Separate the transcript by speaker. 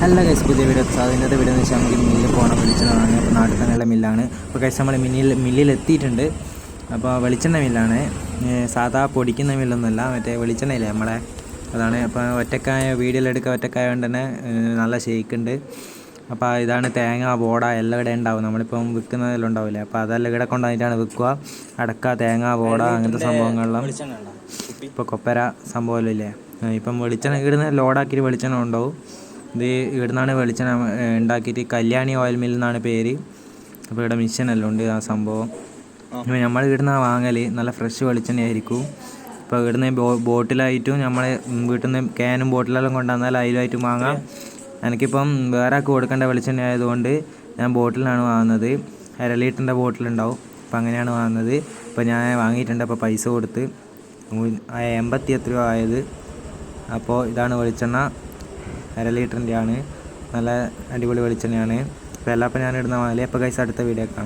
Speaker 1: Hello കൈസ് പുതിയ video ഇന്നത്തെ video എന്ന് വെച്ചാൽ നമുക്ക് മില്ലിൽ പോകണം വെളിച്ചെണ്ണ വാങ്ങാൻ അപ്പോൾ നാട്ടിൽ തന്നെയുള്ള മില്ലാണ് അപ്പോൾ കൈസ് നമ്മൾ മില്ലിൽ മില്ലിൽ എത്തിയിട്ടുണ്ട്. അപ്പോൾ വെളിച്ചെണ്ണ മില്ലാണ് സാധാ പൊടിക്കുന്ന മില്ലൊന്നുമല്ല മറ്റേ വെളിച്ചെണ്ണയില്ലേ നമ്മളെ? അതാണ്. അപ്പോൾ ഒറ്റക്കായ വീഡിയോയിലെടുക്കുക ഒറ്റക്കായ കൊണ്ട് തന്നെ നല്ല ഷേക്ക് ഉണ്ട്. അപ്പോൾ ഇതാണ് തേങ്ങ ബോട എല്ലാം ഇവിടെ ഉണ്ടാവും. നമ്മളിപ്പം വിൽക്കുന്നതെല്ലാം ഉണ്ടാവില്ലേ? അപ്പോൾ അതെല്ലാം ഇവിടെ കൊണ്ടുവന്നിട്ടാണ് വിൽക്കുക. അടക്ക തേങ്ങ ബോട അങ്ങനത്തെ സംഭവങ്ങളെല്ലാം. ഇപ്പോൾ കൊപ്പര സംഭവമല്ലേ ഇപ്പം വെളിച്ചെണ്ണ ഇവിടുന്ന് ലോഡാക്കിയിട്ട് വെളിച്ചെണ്ണ ഉണ്ടാവും ഇത് ഇവിടുന്നാണ് വെളിച്ചെണ്ണ ഉണ്ടാക്കിയിട്ട് കല്യാണി ഓയിൽ മിൽ എന്നാണ് പേര്. അപ്പോൾ ഇവിടെ മിഷൻ മിഷനെല്ലാം ഉണ്ട് ആ സംഭവം. അപ്പോൾ നമ്മൾ ഇവിടുന്ന് വാങ്ങൽ നല്ല ഫ്രഷ് വെളിച്ചെണ്ണ ആയിരിക്കും ഇപ്പോൾ ഇവിടുന്ന് ബോട്ടിലായിട്ടും നമ്മളെ വീട്ടിൽ നിന്ന് ക്യാനും ബോട്ടിലെല്ലാം കൊണ്ടുവന്നാൽ അതിലായിട്ടും വാങ്ങാം. എനിക്കിപ്പം വേറെ ആൾക്ക് കൊടുക്കേണ്ട വെളിച്ചെണ്ണ ആയതുകൊണ്ട് ഞാൻ ബോട്ടിലാണ് വാങ്ങുന്നത്. അര ലിറ്ററിന്റെ ബോട്ടിലുണ്ടാവും. അപ്പോൾ അങ്ങനെയാണ് വാങ്ങുന്നത്. അപ്പോൾ ഞാൻ വാങ്ങിയിട്ടുണ്ട് അപ്പോൾ പൈസ കൊടുത്ത്. ആ എൺപത്തി എത്ര രൂപ ആയത്. അപ്പോൾ ഇതാണ് വെളിച്ചെണ്ണ. അര ലിറ്ററിന്റെ ആണ് നല്ല അടിപൊളി വെളിച്ചെണ്ണയാണ്. എല്ലാം അപ്പോൾ ഞാൻ ഇടുന്ന വാങ്ങൽ അപ്പോൾ കൈസ് അടുത്ത വീഡിയോ കാണാം.